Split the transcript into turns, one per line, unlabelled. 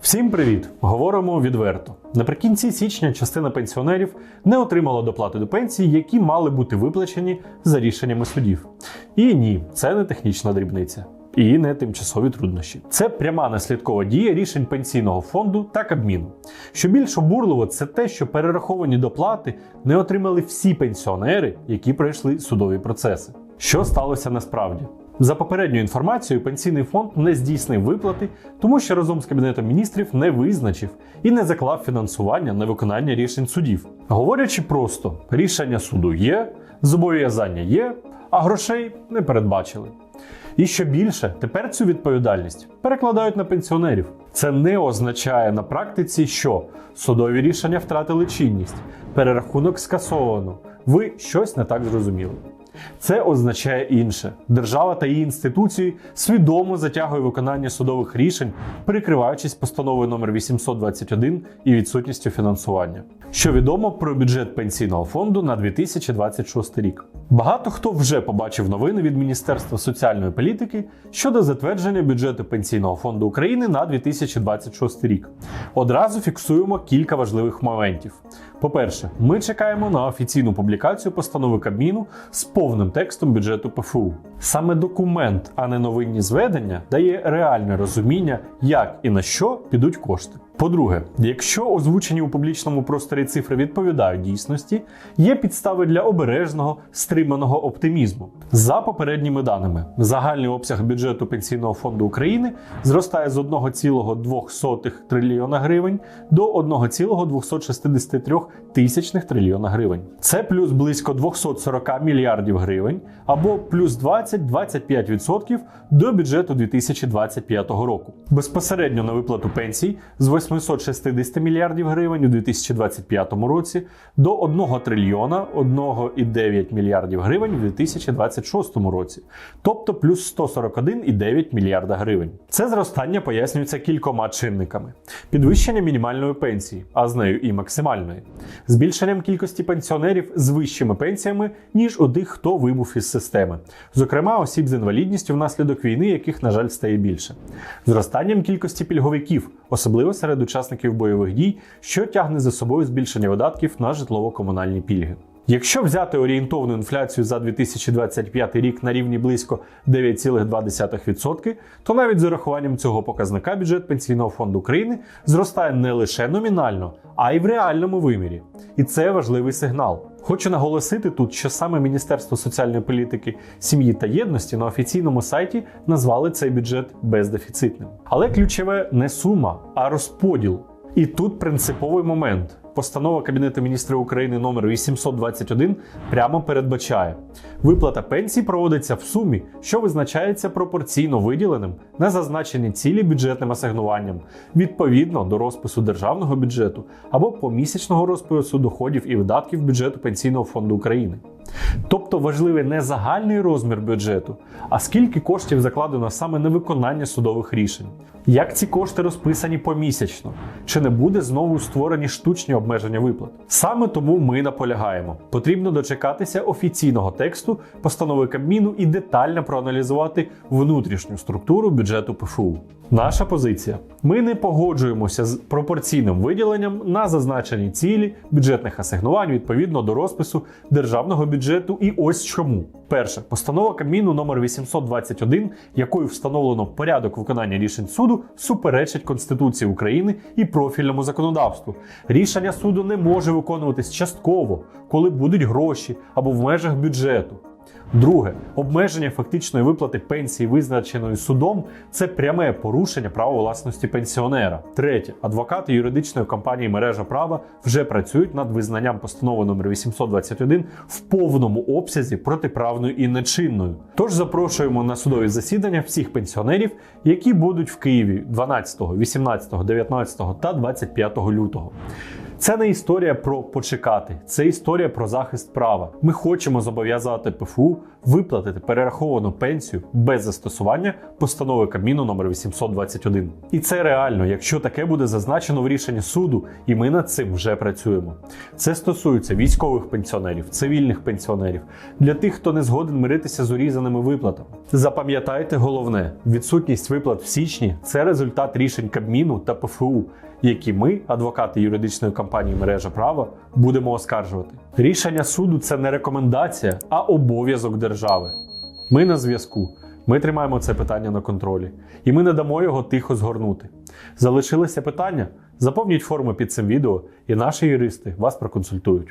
Всім привіт! Говоримо відверто. Наприкінці січня частина пенсіонерів не отримала доплати до пенсії, які мали бути виплачені за рішеннями судів. І ні, це не технічна дрібниця. І не тимчасові труднощі. Це пряма наслідкова дія рішень пенсійного фонду та Кабміну. Що більш обурливо, це те, що перераховані доплати не отримали всі пенсіонери, які пройшли судові процеси. Що сталося насправді? За попередньою інформацією, пенсійний фонд не здійснив виплати, тому що разом з кабінетом міністрів не визначив і не заклав фінансування на виконання рішень судів. Говорячи просто, рішення суду є, зобов'язання є, а грошей не передбачили. І що більше, тепер цю відповідальність перекладають на пенсіонерів. Це не означає на практиці, що судові рішення втратили чинність, перерахунок скасовано. Ви щось не так зрозуміли. Це означає інше: держава та її інституції свідомо затягує виконання судових рішень, прикриваючись постановою номер 821 і відсутністю фінансування. Що відомо про бюджет пенсійного фонду на 2026 рік. Багато хто вже побачив новини від Міністерства соціальної політики щодо затвердження бюджету пенсійного фонду України на 2026 рік. Одразу фіксуємо кілька важливих моментів. По-перше, ми чекаємо на офіційну публікацію постанови Кабміну з повним текстом бюджету ПФУ. Саме документ, а не новинні зведення, дає реальне розуміння, як і на що підуть кошти. По-друге, якщо озвучені у публічному просторі цифри відповідають дійсності, є підстави для обережного стриманого оптимізму. За попередніми даними, загальний обсяг бюджету Пенсійного фонду України зростає з 1,2 трильйона гривень до 1,263 тисячних трильйона гривень. Це плюс близько 240 мільярдів гривень або плюс 20-25% до бюджету 2025 року. Безпосередньо на виплату пенсій з 860 мільярдів гривень у 2025 році до 1 трильйона 1,9 мільярдів гривень у 2026 році, тобто плюс 141,9 мільярда гривень. Це зростання пояснюється кількома чинниками: підвищення мінімальної пенсії, а з нею і максимальної, збільшенням кількості пенсіонерів з вищими пенсіями, ніж у тих, хто вибув із системи, зокрема осіб з інвалідністю внаслідок війни, яких, на жаль, стає більше, зростанням кількості пільговиків, особливо серед учасників бойових дій, що тягне за собою збільшення видатків на житлово-комунальні пільги. Якщо взяти орієнтовну інфляцію за 2025 рік на рівні близько 9,2%, то навіть з урахуванням цього показника бюджет Пенсійного фонду України зростає не лише номінально, а й в реальному вимірі. І це важливий сигнал. Хочу наголосити тут, що саме Міністерство соціальної політики, сім'ї та єдності на офіційному сайті назвали цей бюджет бездефіцитним. Але ключове не сума, а розподіл. І тут принциповий момент. Постанова Кабінету міністрів України номер 821 прямо передбачає, виплата пенсій проводиться в сумі, що визначається пропорційно виділеним на зазначені цілі бюджетним асигнуванням відповідно до розпису державного бюджету або помісячного розпису доходів і видатків бюджету Пенсійного фонду України. Тобто важливий не загальний розмір бюджету, а скільки коштів закладено саме на виконання судових рішень. Як ці кошти розписані помісячно? Чи не буде знову створені штучні обмеження виплат? Саме тому ми наполягаємо. Потрібно дочекатися офіційного тексту постанови Кабміну і детально проаналізувати внутрішню структуру бюджету ПФУ. Наша позиція: ми не погоджуємося з пропорційним виділенням на зазначені цілі бюджетних асигнувань відповідно до розпису державного бюджету. І ось чому. Перше, постанова Кабміну номер 821, якою встановлено порядок виконання рішень суду, суперечить Конституції України і профільному законодавству. Рішення суду не може виконуватись частково, коли будуть гроші або в межах бюджету. Друге, обмеження фактичної виплати пенсії, визначеної судом, це пряме порушення права власності пенсіонера. Третє, адвокати юридичної компанії мережа права вже працюють над визнанням постанови номер 821 в повному обсязі протиправною і нечинною. Тож запрошуємо на судові засідання всіх пенсіонерів, які будуть в Києві 12, 18, 19 та 25 лютого. Це не історія про почекати, це історія про захист права. Ми хочемо зобов'язати ПФУ виплатити перераховану пенсію без застосування постанови Кабміну номер 821. І це реально, якщо таке буде зазначено в рішенні суду, і ми над цим вже працюємо. Це стосується військових пенсіонерів, цивільних пенсіонерів, для тих, хто не згоден миритися з урізаними виплатами. Запам'ятайте головне: відсутність виплат в січні це результат рішень Кабміну та ПФУ, які ми, адвокати юридичної компанії мережа права, будемо оскаржувати. Рішення суду це не рекомендація, а обов'язок держави. Ми на зв'язку. Ми тримаємо це питання на контролі, і ми не дамо його тихо згорнути. Залишилися питання? Заповніть форму під цим відео, і наші юристи вас проконсультують.